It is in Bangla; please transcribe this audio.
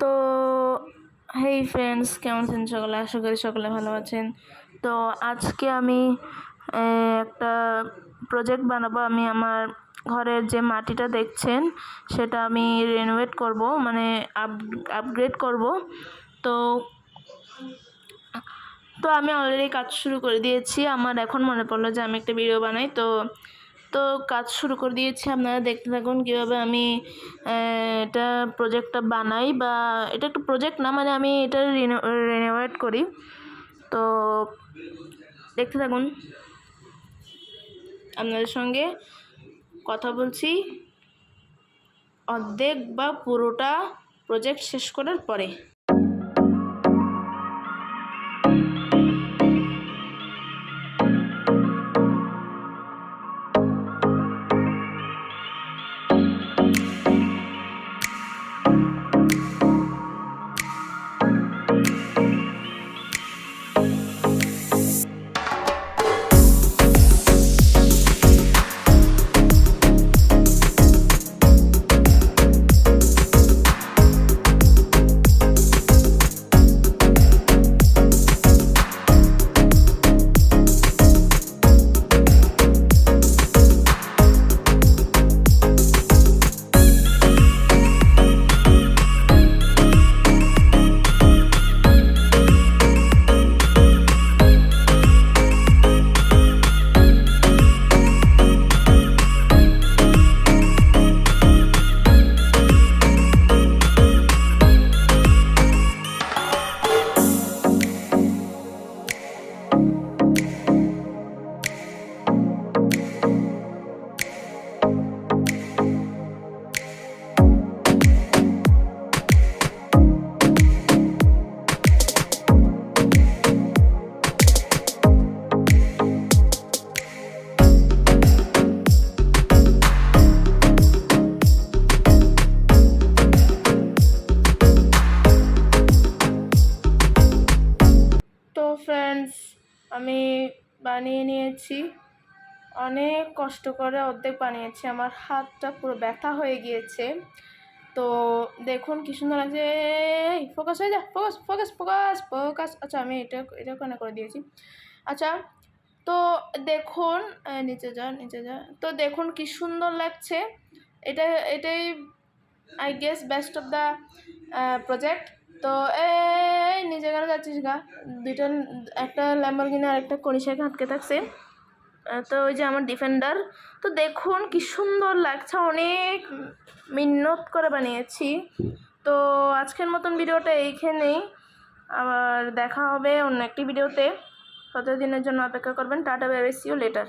তো হেই ফ্রেন্ডস কেমন আছেন সকলে? আশা করি সকলে ভালো আছেন। তো, আজকে আমি একটা প্রজেক্ট বানাবো। আমি আমার ঘরের যে মাটিটা দেখছেন, সেটা আমি রেনোভেট করব মানে আপ আপগ্রেড করব। তো তো আমি অলরেডি কাজ শুরু করে দিয়েছি। আমার এখন মনে পড়ল যে আমি একটা ভিডিও বানাই। তো তো কাজ শুরু করে দিয়েছি। আপনারা দেখতে থাকুন কীভাবে আমি এটা প্রজেক্টটা বানাই বা এটা একটা প্রজেক্ট না মানে আমি এটা রিনোভেট করি। তো দেখতে থাকুন। আপনাদের সঙ্গে কথা বলছি। অর্ধেক বা পুরোটা প্রজেক্ট শেষ করার পরে। ফ্রেন্ডস আমি বানিয়ে নিয়েছি। অনেক কষ্ট করে অর্ধেক বানিয়েছি। আমার হাতটা পুরো ব্যথা হয়ে গিয়েছে। তো দেখুন কি সুন্দর লাগছে। ফোকাস হয়ে যা ফোকাস ফোকাস ফোকাস ফোকাস আচ্ছা আমি এটা এটা ওখানে করে দিয়েছি? আচ্ছা তো দেখুন নিচে যা নিচে যা। তো দেখুন কি সুন্দর লাগছে। এটা, এটাই I guess best of the project তো এই নিজে কেন যাচ্ছিস গা। দুইটা, একটা ল্যাম্বরগিনি আর একটা কনিশাকে আটকে থাকছে। তো ওই যে আমার ডিফেন্ডার তো দেখুন কি সুন্দর লাগছে, অনেক মিন্নত করে বানিয়েছি। তো আজকের মতন ভিডিওটা এইখানেই। আবার দেখা হবে অন্য একটি ভিডিওতে। ততদিনের জন্য অপেক্ষা করবেন। Tata বেবেসিও letter